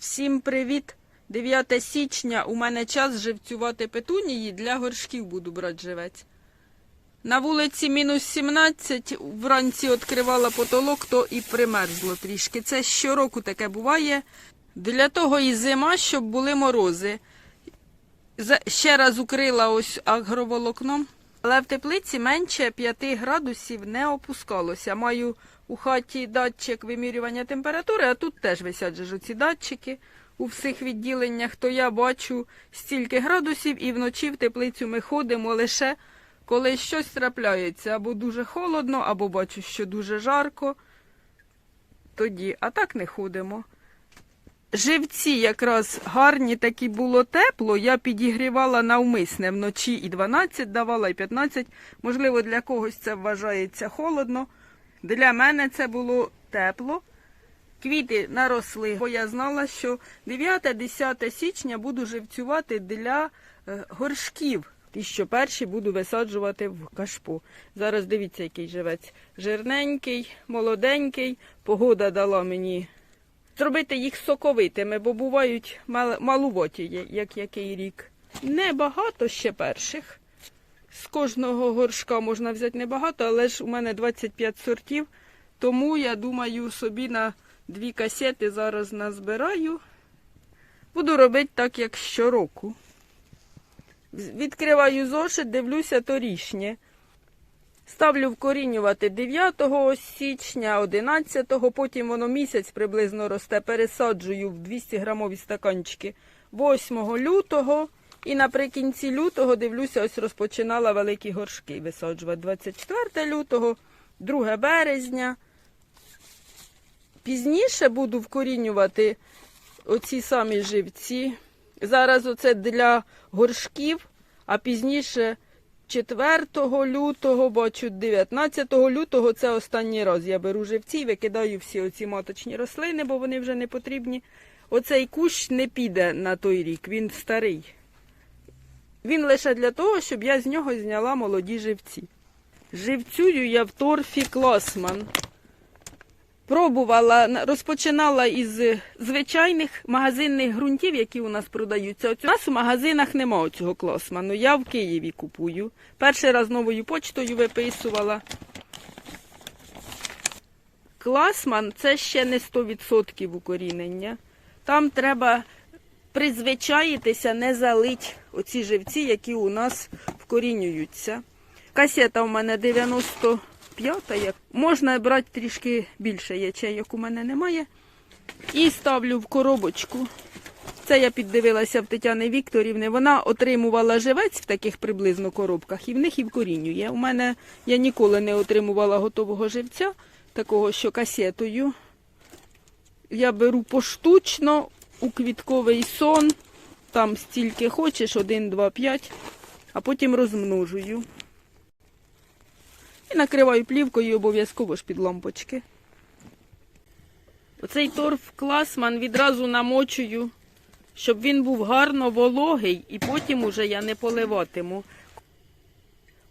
Всім привіт! 9 січня у мене час живцювати петунії, для горшків буду брати живець. На вулиці мінус 17, вранці відкривала потолок, то і примерзло трішки. Це щороку таке буває. Для того і зима, щоб були морози. Ще раз укрила ось агроволокном. Але в теплиці менше 5 градусів не опускалося. Маю у хаті датчик вимірювання температури, а тут теж висять же ці датчики у всіх відділеннях, то я бачу стільки градусів і вночі в теплицю ми ходимо лише коли щось трапляється, або дуже холодно, або бачу, що дуже жарко. Тоді, а так не ходимо. Живці якраз гарні, такі було тепло. Я підігрівала навмисне вночі і 12 давала, і 15. Можливо, для когось це вважається холодно. Для мене це було тепло. Квіти наросли, бо я знала, що 9-10 січня буду живцювати для е, горшків. Ті, що перші буду висаджувати в кашпо. Зараз дивіться, який живець. Жирненький, молоденький. Погода дала мені зробити їх соковитими, бо бувають мал- малуваті, як який рік. Небагато ще перших. З кожного горшка можна взяти небагато, але ж у мене 25 сортів, тому я думаю, собі на дві касети зараз назбираю. Буду робити так, як щороку. Відкриваю зошит, дивлюся торішнє. Ставлю вкорінювати 9 січня, 11, потім воно місяць приблизно росте. Пересаджую в 200 грамові стаканчики 8 лютого. І наприкінці лютого, дивлюся, ось розпочинала великі горшки висаджувати. 24 лютого, 2 березня. Пізніше буду вкорінювати оці самі живці. Зараз оце для горшків, а пізніше 4 лютого, бачу 19 лютого це останній раз. Я беру живці і викидаю всі оці маточні рослини, бо вони вже не потрібні. Оцей кущ не піде на той рік, він старий. Він лише для того, щоб я з нього зняла молоді живці. Живцюю я в торфі Клосман. Пробувала, розпочинала із е, звичайних магазинних ґрунтів, які у нас продаються. У нас у магазинах немає цього клосману. Я в Києві купую. Перший раз новою почтою виписувала. Класман це ще не 100% укорінення. Там треба призвичаїтися, не залить оці живці, які у нас вкорінюються. Касета у мене 95-та. Як- Можна брати трішки більше ячейок, у мене немає. І ставлю в коробочку. Це я піддивилася в Тетяни Вікторівни. Вона отримувала живець в таких приблизно коробках і в них і вкорінює. У мене я ніколи не отримувала готового живця, такого, що касетою. Я беру поштучно у квітковий сон, там стільки хочеш, 1, 2, 5, а потім розмножую. І накриваю плівкою обов'язково ж під лампочки. Оцей торф класман відразу намочую, щоб він був гарно вологий, і потім уже я не поливатиму.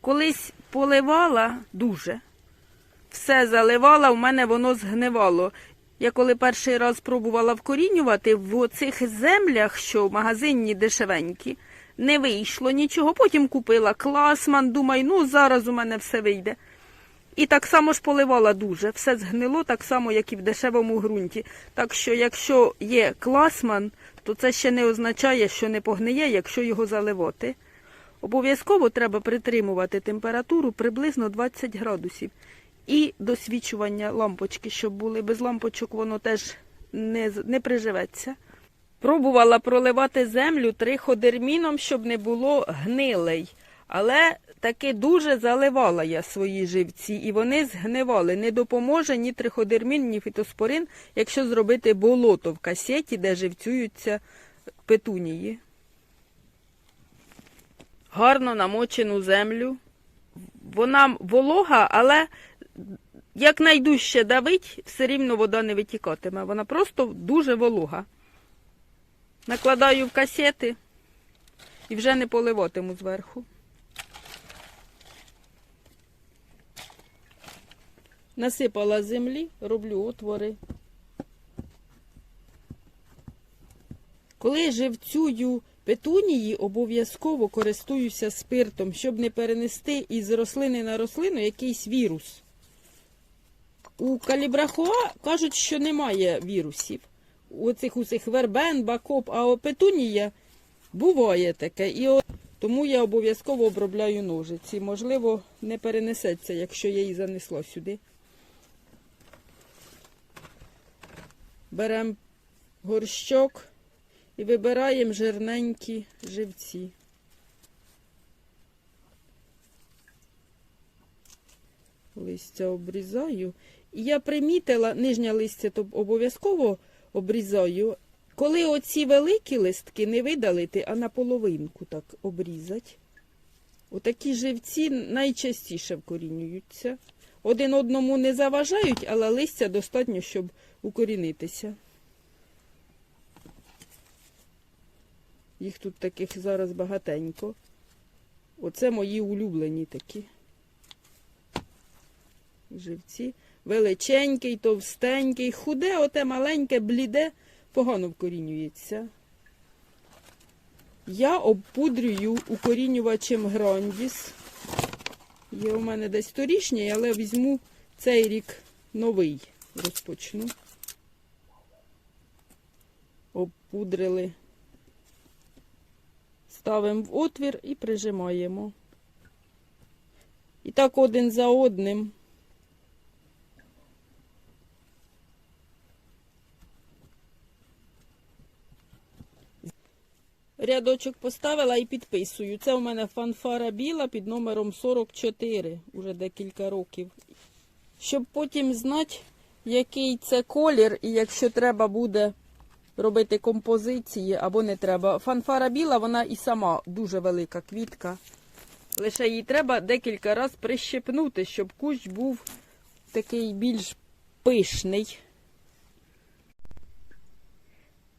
Колись поливала дуже. Все заливала, в мене воно згнивало. Я коли перший раз пробувала вкорінювати в цих землях, що в магазинні дешевенькі, не вийшло нічого. Потім купила класман, думаю, ну зараз у мене все вийде. І так само ж поливала дуже. Все згнило так само, як і в дешевому ґрунті. Так що, якщо є класман, то це ще не означає, що не погниє, якщо його заливати. Обов'язково треба притримувати температуру приблизно 20 градусів. І досвічування лампочки, щоб були. Без лампочок воно теж не, не приживеться. Пробувала проливати землю триходерміном, щоб не було гнилей. Але таки дуже заливала я свої живці, і вони згнивали. Не допоможе ні триходермін, ні фітоспорин, якщо зробити болото в касеті, де живцюються петунії. Гарно намочену землю. Вона волога, але як найдужче давить, все рівно вода не витікатиме. Вона просто дуже волога. Накладаю в касети і вже не поливатиму зверху. Насипала землі, роблю отвори. Коли живцюю петунії, обов'язково користуюся спиртом, щоб не перенести із рослини на рослину якийсь вірус. У калібрахоа кажуть, що немає вірусів. У цих усіх вербен, бакоп, а петунія буває таке. І от тому я обов'язково обробляю ножиці. Можливо, не перенесеться, якщо я її занесла сюди. Беремо горщок і вибираємо жирненькі живці. Листя обрізаю. І я примітила, нижнє листя то обов'язково обрізаю. Коли оці великі листки не видалити, а наполовинку так обрізати. Отакі живці найчастіше вкорінюються. Один одному не заважають, але листя достатньо, щоб укорінитися. Їх тут таких зараз багатенько. Оце мої улюблені такі. Живці. Величенький, товстенький, худе, оте маленьке, бліде, погано вкорінюється. Я обпудрюю укорінювачем Грандіс. Є у мене десь торішній, але візьму цей рік новий розпочну. Обпудрили. Ставимо в отвір і прижимаємо. І так один за одним. Рядочок поставила і підписую. Це у мене фанфара біла під номером 44, уже декілька років. Щоб потім знати, який це колір, і якщо треба буде робити композиції або не треба. Фанфара біла, вона і сама дуже велика квітка. Лише її треба декілька разів прищепнути, щоб кущ був такий більш пишний.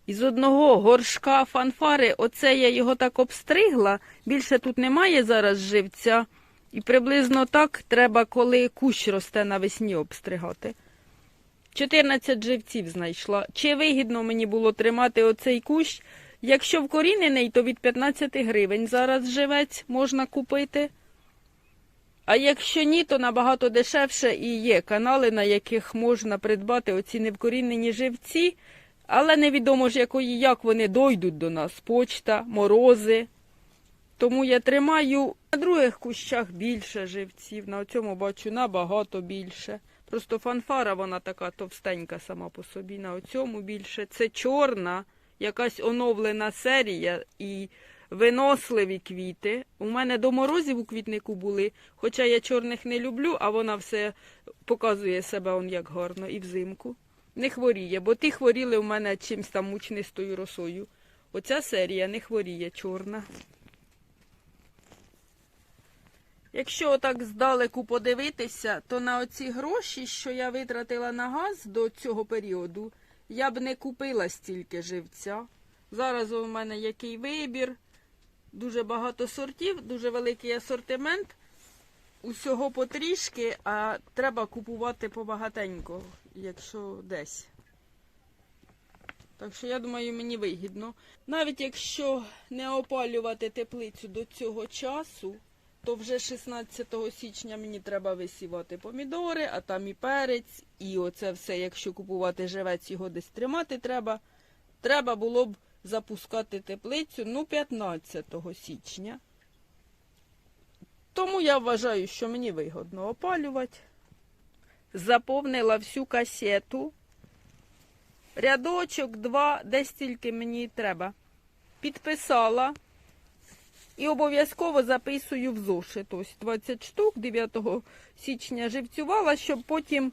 Із одного горшка фанфари, оце я його так обстригла. Більше тут немає зараз живця. І приблизно так треба, коли кущ росте навесні обстригати. 14 живців знайшла. Чи вигідно мені було тримати оцей кущ? Якщо вкорінений, то від 15 гривень зараз живець можна купити. А якщо ні, то набагато дешевше і є канали, на яких можна придбати оці невкорінені живці. Але невідомо ж, якої, як вони дойдуть до нас. Почта, морози. Тому я тримаю на других кущах більше живців. На цьому бачу набагато більше. Просто фанфара вона така товстенька сама по собі. На цьому більше. Це чорна, якась оновлена серія і виносливі квіти. У мене до морозів у квітнику були, хоча я чорних не люблю, а вона все показує себе он як гарно і взимку. Не хворіє, бо ті хворіли у мене чимсь там мучнистою росою. Оця серія не хворіє чорна. Якщо отак здалеку подивитися, то на оці гроші, що я витратила на газ до цього періоду, я б не купила стільки живця. Зараз у мене який вибір, дуже багато сортів, дуже великий асортимент. Усього потрішки, а треба купувати побагатенько, якщо десь. Так що я думаю, мені вигідно. Навіть якщо не опалювати теплицю до цього часу, то вже 16 січня мені треба висівати помідори, а там і перець, і оце все, якщо купувати живець, його десь тримати треба. Треба було б запускати теплицю ну 15 січня. Тому я вважаю, що мені вигодно опалювати. Заповнила всю касету. Рядочок, два, десь тільки мені треба. Підписала. І обов'язково записую в зошит. Ось 20 штук 9 січня живцювала, щоб потім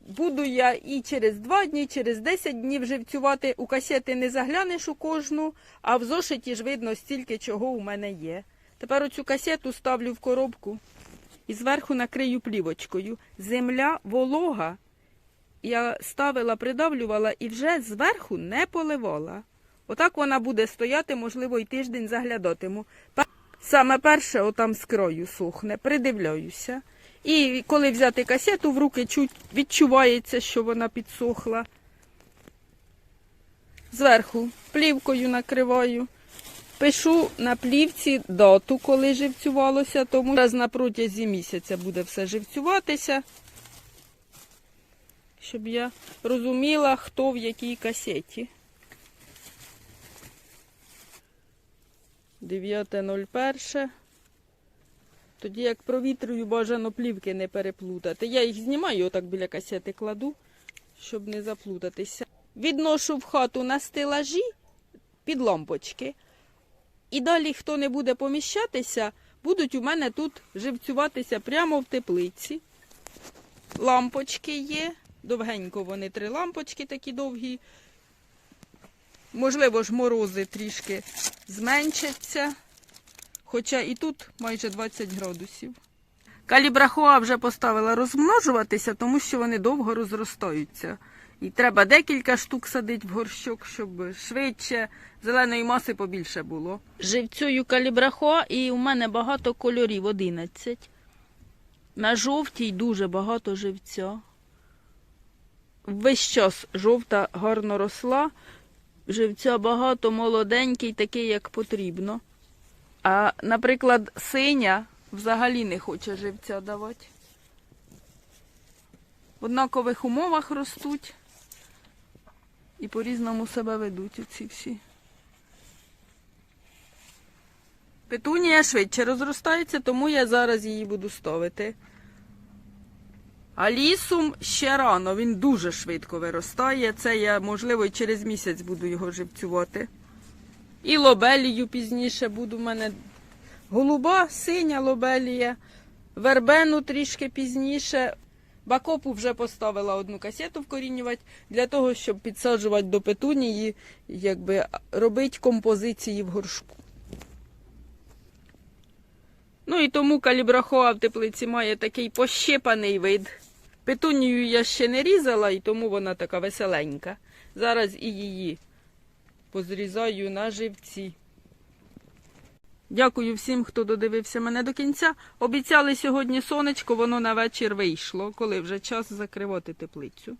буду я і через 2 дні, через 10 днів живцювати. У касети не заглянеш у кожну, а в зошиті ж видно стільки чого у мене є. Тепер оцю касету ставлю в коробку і зверху накрию плівочкою. Земля волога. Я ставила, придавлювала і вже зверху не поливала. Отак вона буде стояти, можливо, і тиждень заглядатиму. Саме перше, отам з краю сухне, придивляюся. І коли взяти касету в руки, відчувається, що вона підсохла. Зверху плівкою накриваю. Пишу на плівці дату, коли живцювалося, тому зараз на протязі місяця буде все живцюватися, щоб я розуміла, хто в якій касеті. 9.01. Тоді як провітрюю, бажано плівки не переплутати. Я їх знімаю, отак біля касети кладу, щоб не заплутатися. Відношу в хату на стелажі під лампочки. І далі, хто не буде поміщатися, будуть у мене тут живцюватися прямо в теплиці. Лампочки є. Довгенько вони три лампочки такі довгі. Можливо ж, морози трішки зменшаться. Хоча і тут майже 20 градусів. Калібрахоа вже поставила розмножуватися, тому що вони довго розростаються. І треба декілька штук садити в горщок, щоб швидше зеленої маси побільше було. Живцюю калібрахоа і у мене багато кольорів 11. На жовтій дуже багато живця. Весь час жовта гарно росла. Живця багато, молоденький, такий, як потрібно. А, наприклад, синя взагалі не хоче живця давати. В однакових умовах ростуть і по-різному себе ведуть оці всі. Петунія швидше розростається, тому я зараз її буду ставити. А лісум ще рано, він дуже швидко виростає. Це я, можливо, і через місяць буду його живцювати. І лобелію пізніше буду в мене голуба, синя лобелія, вербену трішки пізніше. Бакопу вже поставила одну касету вкорінювати для того, щоб підсаджувати до петунії, якби робити композиції в горшку. Ну і тому калібрахоа в теплиці має такий пощипаний вид. Петунію я ще не різала, і тому вона така веселенька. Зараз і її позрізаю на живці. Дякую всім, хто додивився мене до кінця. Обіцяли сьогодні сонечко, воно на вечір вийшло, коли вже час закривати теплицю.